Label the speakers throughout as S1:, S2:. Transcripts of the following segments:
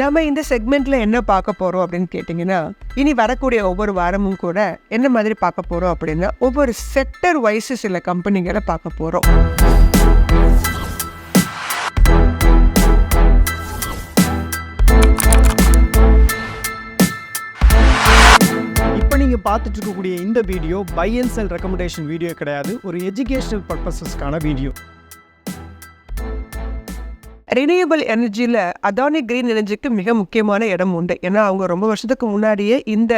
S1: நம்ம இந்த செக்மெண்ட்டில் என்ன பார்க்க போகிறோம் அப்படின்னு கேட்டிங்கன்னா இனி வரக்கூடிய ஒவ்வொரு வாரமும் கூட என்ன மாதிரி பார்க்க போகிறோம் அப்படின்னா ஒவ்வொரு செக்டர் வைஸ் சில கம்பெனிகளை பார்க்க போகிறோம்
S2: இப்போ நீங்கள் பார்த்துட்டு இருக்கக்கூடிய இந்த video buy and sell recommendation video கிடையாது. ஒரு எஜுகேஷனல் பர்பஸஸ்க்கான வீடியோ.
S1: ரினியூவபிள் எனர்ஜியில் அதானி க்ரீன் எனர்ஜிக்கு மிக முக்கியமான இடம் உண்டு. ஏன்னா அவங்க ரொம்ப வருஷத்துக்கு முன்னாடியே இந்த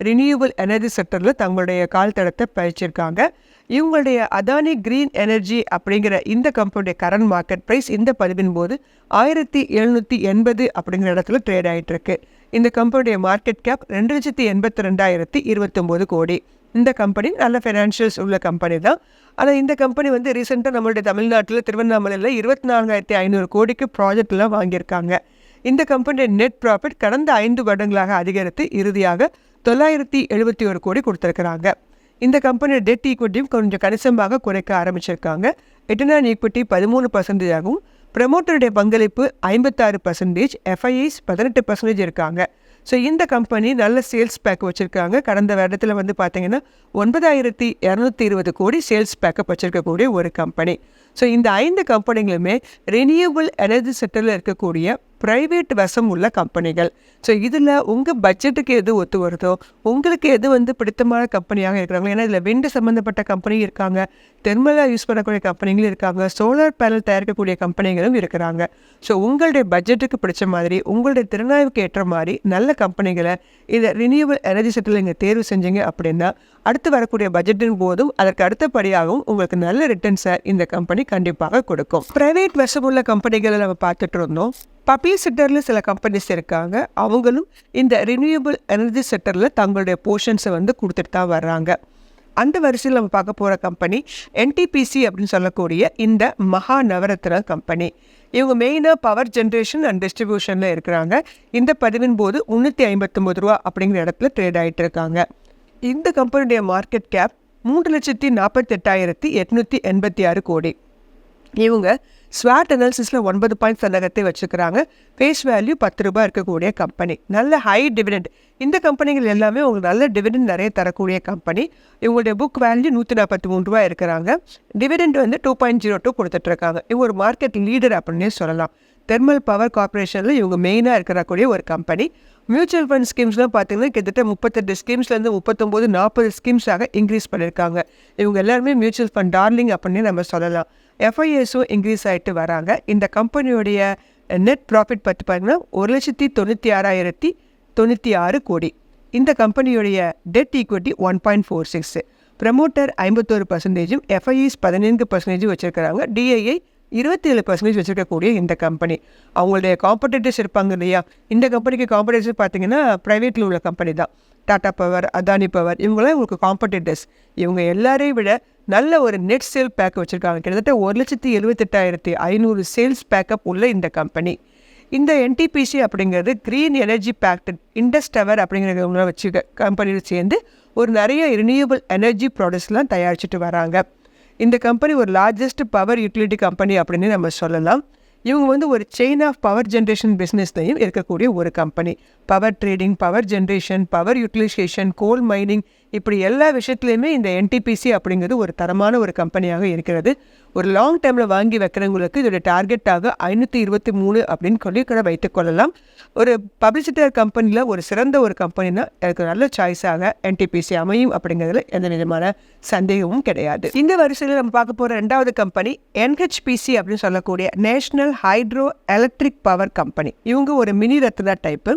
S1: ரினியூவல் எனர்ஜி செக்டரில் தங்களுடைய கால் தடத்தை பயிற்சிருக்காங்க இவங்களுடைய அதானி க்ரீன் எனர்ஜி அப்படிங்கிற இந்த கம்பெனியுடைய கரண்ட் மார்க்கெட் ப்ரைஸ் இந்த பதிவின் போது ஆயிரத்தி எழுநூற்றி எண்பது அப்படிங்கிற இடத்துல ட்ரேட் ஆகிட்டு இருக்கு இந்த கம்பெனியுடைய மார்க்கெட் கேப் ரெண்டு லட்சத்தி எண்பத்தி ரெண்டாயிரத்தி இருபத்தொம்போது கோடி. இந்த கம்பெனி நல்ல ஃபினான்ஷியல்ஸ் உள்ள கம்பெனி தான். ஆனால் இந்த கம்பெனி வந்து ரீசெண்டாக நம்மளுடைய தமிழ்நாட்டில் திருவண்ணாமலையில் இருபத்தி நான்காயிரத்தி ஐநூறு கோடிக்கு ப்ராஜெக்ட்லாம் வாங்கியிருக்காங்க. இந்த கம்பெனியோட நெட் ப்ராஃபிட் கடந்த ஐந்து வருடங்களாக அதிகரித்து இறுதியாக தொள்ளாயிரத்தி எழுபத்தி ஒரு கோடி கொடுத்துருக்குறாங்க. இந்த கம்பெனியோட டெட் ஈக்விட்டியும் கொஞ்சம் கணிசமாக குறைக்க ஆரம்பிச்சிருக்காங்க. ரிட்டர்ன் ஈக்விட்டி பதிமூணு பர்சன்டேஜாகவும் ப்ரமோட்டருடைய பங்களிப்பு ஐம்பத்தாறு பர்சன்டேஜ் எஃப்ஐஐஸ் பதினெட்டு பர்சன்டேஜ் இருக்காங்க. ஸோ இந்த கம்பெனி நல்ல சேல்ஸ் பேக் வச்சுருக்காங்க. கடந்த வருடத்தில் வந்து பார்த்தீங்கன்னா ஒன்பதாயிரத்தி இரநூத்தி இருபது கோடி சேல்ஸ் பேக்கப் வச்சுருக்கக்கூடிய ஒரு கம்பெனி ஸோ இந்த ஐந்து கம்பெனிகளுமே ரினியூவபிள் எனர்ஜி செக்டரில் இருக்கக்கூடிய ப்ரைவேட் வசம் உள்ள கம்பெனிகள். ஸோ இதில் உங்கள் பட்ஜெட்டுக்கு எது ஒத்து வருதோ உங்களுக்கு எது வந்து பிடித்தமான கம்பெனியாக இருக்கிறாங்களோ ஏன்னா இதில் விண்டு சம்மந்தப்பட்ட கம்பெனியும் இருக்காங்க தெர்மலாக யூஸ் பண்ணக்கூடிய கம்பெனிகளும் இருக்காங்க சோலார் பேனல் தயாரிக்கக்கூடிய கம்பெனிகளும் இருக்கிறாங்க. ஸோ உங்களுடைய பட்ஜெட்டுக்கு பிடிச்ச மாதிரி உங்களுடைய திறனாய்வுக்கு ஏற்ற மாதிரி நல்ல கம்பெனிகளை இதை ரினியூவல் எனர்ஜி செட்டில் நீங்கள் தேர்வு செஞ்சீங்க அப்படின்னா அடுத்து வரக்கூடிய பட்ஜெட்டின் போதும் அதற்கு அடுத்தபடியாகவும் உங்களுக்கு நல்ல ரிட்டர்ன்ஸை இந்த கம்பெனி கண்டிப்பாக கொடுக்கும். ப்ரைவேட் வசமுள்ள கம்பெனிகளை நம்ம பார்த்துட்டு இருந்தோம். பப்ளிக் செக்டரில் சில கம்பெனிஸ் இருக்காங்க. அவங்களும் இந்த ரினியூவபிள் எனர்ஜி செக்டரில் தங்களுடைய போர்ஷன்ஸை வந்து கொடுத்துட்டு தான் வர்றாங்க. அந்த வரிசையில் நம்ம பார்க்க போகிற கம்பெனி என்டிபிசி அப்படின்னு சொல்லக்கூடிய இந்த மகா நவரத்ன கம்பெனி இவங்க மெயினாக பவர் ஜென்ரேஷன் அண்ட் டிஸ்ட்ரிபியூஷனில் இருக்கிறாங்க. இந்த பதிவின் போது முந்நூற்றி ஐம்பத்தொம்பது ரூபா அப்படிங்கிற இடத்துல ட்ரேட் ஆகிட்டு இருக்காங்க. இந்த கம்பெனியுடைய மார்க்கெட் கேப் மூன்று லட்சத்தி நாற்பத்தெட்டாயிரத்தி எட்நூற்றி எண்பத்தி ஆறு கோடி. இவங்க ஸ்வாட் அனாலிசிஸில் ஒன்பது பாயிண்ட் சந்தகத்தை வச்சுக்கிறாங்க. ஃபேஸ் வேல்யூ பத்து ரூபாய் இருக்கக்கூடிய கம்பெனி நல்ல ஹை டிவிடெண்ட் இந்த கம்பெனிகள் எல்லாமே உங்களுக்கு நல்ல டிவிடெண்ட் நிறைய தரக்கூடிய கம்பெனி இவங்களுடைய புக் வேல்யூ நூற்றி நாற்பத்தி மூணு ரூபாய் இருக்கிறாங்க. டிவிடெண்ட் வந்து டூ பாயிண்ட் ஜீரோ டூ கொடுத்துட்ருக்காங்க. இவங்க ஒரு மார்க்கெட் லீடர் அப்படின்னே சொல்லலாம். தெர்மல் பவர் கார்பரேஷனில் இவங்க மெயினாக இருக்கக்கூடிய ஒரு கம்பெனி மியூச்சுவல் ஃபண்ட் ஸ்கீம்ஸ்லாம் பார்த்தீங்கன்னா கிட்டத்தட்ட முப்பத்தெட்டு ஸ்கீம்ஸ்லேருந்து முப்பத்தொம்போது நாற்பது ஸ்கீம்ஸாக இன்க்ரீஸ் பண்ணியிருக்காங்க இவங்க எல்லாருமே மியூச்சுவல் ஃபண்ட் டார்லிங் அப்படின்னு நம்ம சொல்லலாம். எஃப்ஐஎஸும் இன்க்ரீஸ் ஆகிட்டு வராங்க. இந்த கம்பெனியோடைய நெட் ப்ராஃபிட் பற்றி பார்த்தீங்கன்னா ஒரு லட்சத்தி தொண்ணூற்றி ஆறாயிரத்தி தொண்ணூற்றி ஆறு கோடி. இந்த கம்பெனியுடைய debt equity one point four six promoter ஐம்பத்தோரு பர்சன்டேஜும் எஃப்ஐஎஸ் பதினைந்து பர்சன்டேஜும் வச்சுருக்கிறாங்க. டிஐஐ இருபத்தி ஏழு பர்சன்டேஜ் வச்சுருக்கக்கூடிய இந்த கம்பெனி அவங்களுடைய காம்படிட்டர்ஸ் இருப்பாங்க இல்லையா? இந்த கம்பெனிக்கு காம்படிட்டர்ஸ் பார்த்தீங்கன்னா ப்ரைவேட்டில் உள்ள கம்பெனி தான். டாடா பவர் அதானி பவர் இவங்களாம் இவங்களுக்கு காம்படிட்டர்ஸ் இவங்க எல்லாரையும் விட நல்ல ஒரு நெட் சேல் பேக் வச்சுருக்காங்க. கிட்டத்தட்ட ஒரு லட்சத்தி எழுபத்தெட்டாயிரத்தி ஐநூறு சேல்ஸ் பேக்கப் உள்ள இந்த கம்பெனி இந்த என்டிபிசி அப்படிங்கிறது green energy backed Indus tower அப்படிங்கிறவங்கள வச்சு கம்பெனியில் சேர்ந்து ஒரு நிறைய ரினியூவபிள் எனர்ஜி ப்ராடக்ட்ஸ்லாம் தயாரிச்சுட்டு வராங்க. இந்த கம்பெனி ஒரு லார்ஜஸ்ட் பவர் யூட்டிலிட்டி கம்பெனி அப்படின்னு நம்ம சொல்லலாம். இவங்க வந்து ஒரு செயின் ஆஃப் பவர் ஜென்ரேஷன் பிஸ்னஸ்லையும் இருக்கக்கூடிய ஒரு company power trading power generation power utilisation coal mining இப்படி எல்லா விஷயத்துலையுமே இந்த என்டிபிசி அப்படிங்கிறது ஒரு தரமான ஒரு கம்பெனியாக இருக்கிறது. ஒரு லாங் டைமில் வாங்கி வைக்கிறவங்களுக்கு இதோட டார்கெட்டாக ஐநூற்றி இருபத்தி மூணு அப்படின்னு சொல்லி கூட வைத்துக்கொள்ளலாம் ஒரு பப்ளிசிட்டர் கம்பெனியில் ஒரு சிறந்த ஒரு கம்பெனினா எனக்கு நல்ல சாய்ஸாக என்டிபிசி அமையும் அப்படிங்கிறதுல எந்த விதமான சந்தேகமும் கிடையாது. இந்த வரிசையில் நம்ம பார்க்க போகிற ரெண்டாவது கம்பெனி என்ஹெச்பிசி அப்படின்னு சொல்லக்கூடிய national hydro electric power company இவங்க ஒரு mini Ratna type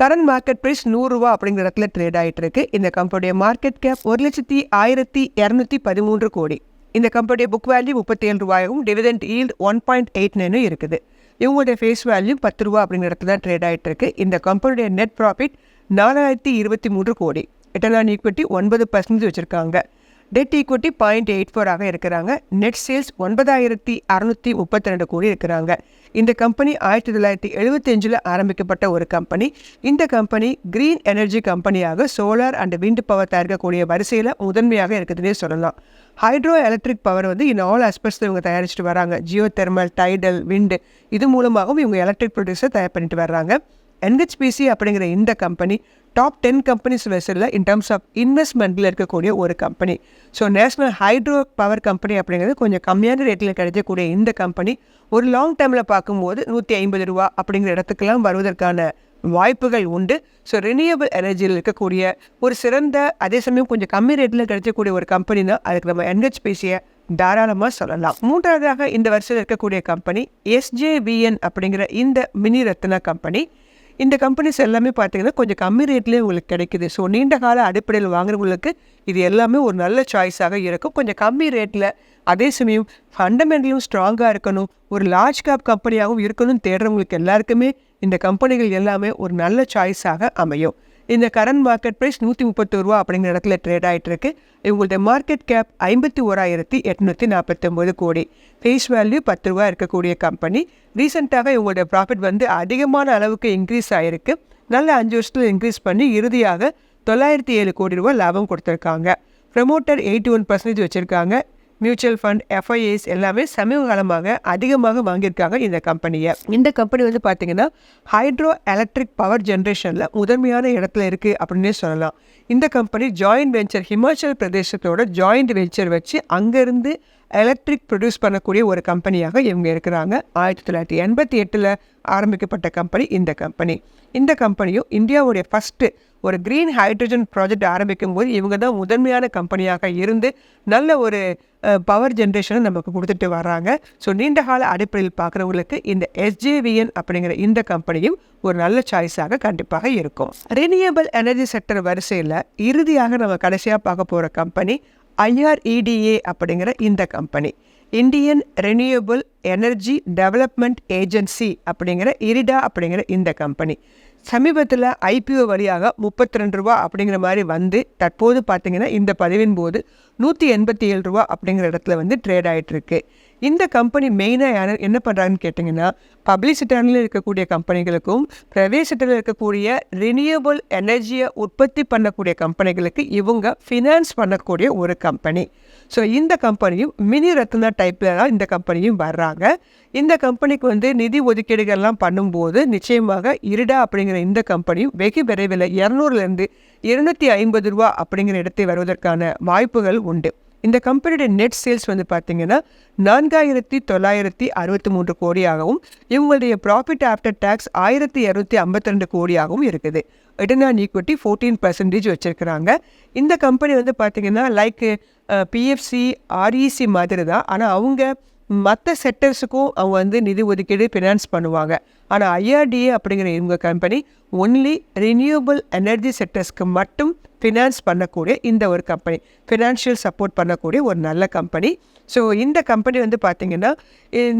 S1: current market price நூறுரூவா அப்படிங்கிற இடத்துல ட்ரேட் ஆகிட்டு இருக்கு இந்த கம்பெனியுடைய மார்க்கெட் கேப் ஒரு லட்சத்தி ஆயிரத்தி இரநூத்தி பதிமூன்று கோடி. இந்த கம்பெனியுடைய புக் வேல்யூ முப்பத்தி ஏழு ரூபாயும் dividend yield one point eight நைனும் இருக்குது. இவங்களுடைய ஃபேஸ் வேல்யூ பத்து ரூபா அப்படிங்கிற இடத்துல தான் ட்ரேட் ஆகிட்டு இருக்கு இந்த கம்பெனியுடைய நெட் ப்ராஃபிட் நாலாயிரத்தி இருபத்தி மூன்று கோடி. ரிட்டர்ன் ஈக்விட்டி ஒன்பது பர்சன்டேஜ் வச்சுருக்காங்க. டெட் ஈக்விட்டி பாயிண்ட் எயிட் ஃபோராக இருக்கிறாங்க. நெட் சேல்ஸ் ஒன்பதாயிரத்தி அறநூற்றி முப்பத்தி ரெண்டு கோடி இருக்கிறாங்க. இந்த கம்பெனி ஆயிரத்தி தொள்ளாயிரத்தி எழுபத்தஞ்சில் ஆரம்பிக்கப்பட்ட ஒரு கம்பெனி. இந்த கம்பெனி க்ரீன் எனர்ஜி கம்பெனியாக சோலார் அண்ட் விண்ட் பவர் தயாரிக்கக்கூடிய வரிசையில் முதன்மையாக இருக்குதுன்னே சொல்லலாம். ஹைட்ரோ எலக்ட்ரிக் பவர் வந்து இன் ஆல் ஆஸ்பெக்ட்ஸ் இவங்க தயாரிச்சுட்டு வராங்க. ஜியோ தெர்மல் டைடல் விண்டு இது மூலமாகவும் இவங்க எலக்ட்ரிக் ப்ரொடியூஸை தயார் பண்ணிட்டு வர்றாங்க. என்ஹெச்பிசி அப்படிங்கிற இந்த கம்பெனி டாப் டென் கம்பெனிஸ் வெசலில் இன் டர்ம்ஸ் ஆஃப் இன்வெஸ்ட்மெண்ட்டில் இருக்கக்கூடிய ஒரு company so national hydro power company அப்படிங்கிறது கொஞ்சம் கம்மியான ரேட்டில் கிடைக்கக்கூடிய இந்த கம்பெனி ஒரு லாங் டைமில் பார்க்கும்போது நூற்றி ஐம்பது ரூபா அப்படிங்கிற இடத்துக்கெல்லாம் வருவதற்கான வாய்ப்புகள் உண்டு. ஸோ ரினியபிள் எனர்ஜியில் இருக்கக்கூடிய ஒரு சிறந்த அதே சமயம் கொஞ்சம் கம்மி ரேட்டில் கிடைக்கக்கூடிய ஒரு கம்பெனினா அதுக்கு நம்ம என்ஹெச்பிசியை தாராளமாக சொல்லலாம். மூன்றாவதாக இந்த வருஷத்தில் இருக்கக்கூடிய கம்பெனி எஸ்ஜேவிஎன் அப்படிங்கிற இந்த மினி ரத்னா கம்பெனி இந்த கம்பெனிஸ் எல்லாமே பார்த்தீங்கன்னா கொஞ்சம் கம்மி ரேட்லேயே உங்களுக்கு கிடைக்குது. ஸோ நீண்ட கால அடிப்படையில் வாங்குறவங்களுக்கு இது எல்லாமே ஒரு நல்ல சாய்ஸாக இருக்கும். கொஞ்சம் கம்மி ரேட்டில் அதே சமயம் ஃபண்டமெண்டலும் ஸ்ட்ராங்காக இருக்கணும். ஒரு லார்ஜ் கேப் கம்பெனியாகவும் இருக்கணும்னு தேடுறவங்களுக்கு எல்லாருக்குமே இந்த கம்பெனிகள் எல்லாமே ஒரு நல்ல சாய்ஸாக அமையும். இந்த கரண்ட் மார்க்கெட் ப்ரைஸ் நூற்றி முப்பத்தொரு ரூபா அப்படிங்கிற இடத்துல ட்ரேட் ஆகிட்டு இருக்கு இவங்களுடைய மார்க்கெட் கேப் ஐம்பத்தி ஓராயிரத்தி எட்நூற்றி நாற்பத்தொம்போது கோடி. ஃபேஸ் வேல்யூ பத்து ரூபா இருக்கக்கூடிய கம்பெனி ரீசெண்டாக இவங்களுடைய ப்ராஃபிட் வந்து அதிகமான அளவுக்கு இன்க்ரீஸ் ஆகிருக்கு நல்ல அஞ்சு வருஷத்தில் இன்க்ரீஸ் பண்ணி இறுதியாக தொள்ளாயிரத்தி ஏழு கோடி ரூபா லாபம் கொடுத்துருக்காங்க. ப்ரமோட்டர் எயிட்டி ஒன் பர்சன்டேஜ் வச்சுருக்காங்க. மியூச்சுவல் ஃபண்ட் எஃப்ஐஏஸ் எல்லாமே சமீப காலமாக அதிகமாக வாங்கியிருக்காங்க இந்த கம்பெனியை. இந்த கம்பெனி வந்து பார்த்தீங்கன்னா ஹைட்ரோ எலக்ட்ரிக் பவர் ஜென்ரேஷனில் முதன்மையான இடத்துல இருக்குது அப்படின்னே சொல்லலாம். இந்த கம்பெனி ஜாயிண்ட் வெஞ்சர் ஹிமாச்சல் பிரதேசத்தோட ஜாயிண்ட் வெஞ்சர் வச்சு அங்கேருந்து எலக்ட்ரிக் ப்ரொடியூஸ் பண்ணக்கூடிய ஒரு கம்பெனியாக இவங்க இருக்கிறாங்க. ஆயிரத்தி தொள்ளாயிரத்தி எண்பத்தி எட்டில் ஆரம்பிக்கப்பட்ட கம்பெனி இந்த கம்பெனி இந்த கம்பெனியும் இந்தியாவுடைய ஃபஸ்ட்டு ஒரு க்ரீன் ஹைட்ரஜன் ப்ராஜெக்ட் ஆரம்பிக்கும் போது இவங்க தான் முதன்மையான கம்பெனியாக இருந்து நல்ல ஒரு பவர் ஜென்ரேஷனை நமக்கு கொடுத்துட்டு வராங்க ஸோ நீண்ட கால அடிப்படையில் பார்க்குறவங்களுக்கு இந்த எஸ்ஜேவிஎன் அப்படிங்கிற இந்த கம்பெனியும் ஒரு நல்ல சாய்ஸாக கண்டிப்பாக இருக்கும். ரினியபிள் எனர்ஜி செக்டர் வரிசையில் இறுதியாக நம்ம கடைசியாக பார்க்க போகிற கம்பெனி ஐஆர்இடிஏ அப்படிங்கிற இந்த company. Indian renewable energy development agency அப்படிங்கிற இரிடா அப்படிங்கிற இந்த கம்பெனி. சமீபத்தில் ஐபிஓ வழியாக முப்பத்தி ரெண்டு ரூபா அப்படிங்கிற மாதிரி வந்து தற்போது பார்த்திங்கன்னா இந்த பதிவின் போது நூற்றி எண்பத்தி ஏழு ரூபா அப்படிங்கிற இடத்துல வந்து ட்ரேட் ஆகிட்டுருக்கு இந்த கம்பெனி மெயினாக யார் என்ன பண்ணுறாங்கன்னு கேட்டிங்கன்னா பப்ளிக் செக்டரில் இருக்கக்கூடிய கம்பெனிகளுக்கும் ப்ரைவேட் செக்டரில் இருக்கக்கூடிய ரினியூவபிள் எனர்ஜியை உற்பத்தி பண்ணக்கூடிய கம்பெனிகளுக்கு இவங்க ஃபினான்ஸ் பண்ணக்கூடிய ஒரு கம்பெனி ஸோ இந்த கம்பெனியும் மினி ரத்னா டைப்பில் தான் இந்த கம்பெனியும் வர்றாங்க. இந்த கம்பெனிக்கு வந்து நிதி ஒதுக்கீடுகள்லாம் பண்ணும்போது நிச்சயமாக இருடா அப்படிங்கிற இந்த கம்பெனியும் வெகு விரைவில் இரநூறுலேருந்து இருநூற்றி ஐம்பது ரூபா அப்படிங்கிற இடத்தை வருவதற்கான வாய்ப்புகள் உண்டு. இந்த கம்பெனியோட நெட் சேல்ஸ் வந்து பார்த்திங்கன்னா நான்காயிரத்தி தொள்ளாயிரத்தி அறுபத்தி மூன்று கோடியாகவும் இவங்களுடைய ப்ராஃபிட் ஆஃப்டர் டேக்ஸ் ஆயிரத்தி இரநூத்தி ஐம்பத்தி ரெண்டு கோடியாகவும் இருக்குது. Return on equity fourteen percentage வச்சுருக்கிறாங்க. இந்த கம்பெனி வந்து பார்த்திங்கன்னா லைக் பிஎஃப்சி ஆர்இசி மாதிரி தான் ஆனால் அவங்க மற்ற செக்டர்ஸுக்கும் அவங்க வந்து நிதி ஒதுக்கீடு ஃபினான்ஸ் பண்ணுவாங்க. ஆனால் ஐஆர்டிஏ அப்படிங்கிற இவங்க கம்பெனி ஒன்லி ரினியூவபிள் எனர்ஜி செக்டர்ஸ்க்கு மட்டும் ஃபினான்ஸ் பண்ணக்கூடிய இந்த ஒரு கம்பெனி ஃபினான்ஷியல் சப்போர்ட் பண்ணக்கூடிய ஒரு நல்ல கம்பெனி ஸோ இந்த கம்பெனி வந்து பார்த்திங்கன்னா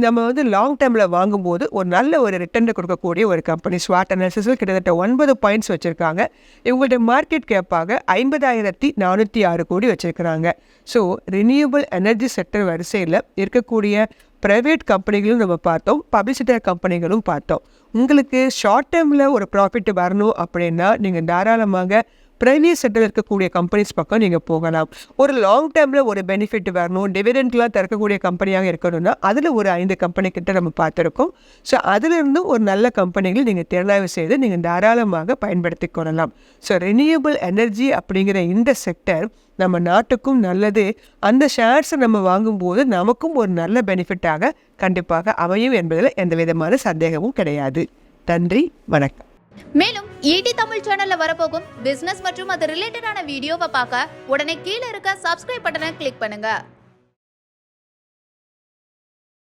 S1: நம்ம வந்து லாங் டேர்மில் வாங்கும்போது ஒரு நல்ல ஒரு ரிட்டர்னை கொடுக்கக்கூடிய ஒரு கம்பெனி ஸ்வாட் அனாலிசிஸில் கிட்டத்தட்ட ஒன்பது பாயிண்ட்ஸ் வச்சுருக்காங்க. இவங்களுடைய மார்க்கெட் கேப்பாக ஐம்பதாயிரத்தி நானூற்றி ஆறு கோடி வச்சுருக்கிறாங்க. ஸோ ரினியூவபிள் எனர்ஜி செக்டர் வரிசையில் இருக்கக்கூடிய ப்ரைவேட் கம்பெனிகளும் நம்ம பார்த்தோம் பப்ளிசிட்டர் கம்பெனிகளும் பார்த்தோம். உங்களுக்கு ஷார்ட் டேர்மில் ஒரு ப்ராஃபிட் வரணும் அப்படின்னா நீங்கள் தாராளமாக ப்ரைவேட் செக்டரில் இருக்கக்கூடிய கம்பெனிஸ் பக்கம் நீங்கள் போகலாம். ஒரு லாங் டேர்மில் ஒரு பெனிஃபிட் வரணும் டிவிடெண்ட்லாம் திறக்கக்கூடிய கம்பெனியாக இருக்கணும்னா அதில் ஒரு ஐந்து கம்பெனி கிட்ட நம்ம பார்த்துருக்கோம். ஸோ அதிலிருந்து ஒரு நல்ல கம்பெனிகள் நீங்கள் தேர்ந்தெடுவு செய்து நீங்கள் தாராளமாக பயன்படுத்தி கொள்ளலாம். ஸோ ரினியபிள் எனர்ஜி அப்படிங்கிற இந்த செக்டர் நம்ம நாட்டுக்கும் நல்லது. அந்த ஷேர்ஸை நம்ம வாங்கும்போது நமக்கும் ஒரு நல்ல பெனிஃபிட்டாக கண்டிப்பாக அமையும் என்பதில் எந்த விதமான சந்தேகமும் கிடையாது. நன்றி வணக்கம்.
S3: மேலும் ஈடி தமிழ் சேனல்ல வரப்போகும் பிசினஸ் மற்றும் அது ரிலேட்டடான வீடியோவை பார்க்க உடனே கீழே இருக்க சப்ஸ்கிரைப் பட்டனை கிளிக் பண்ணுங்க.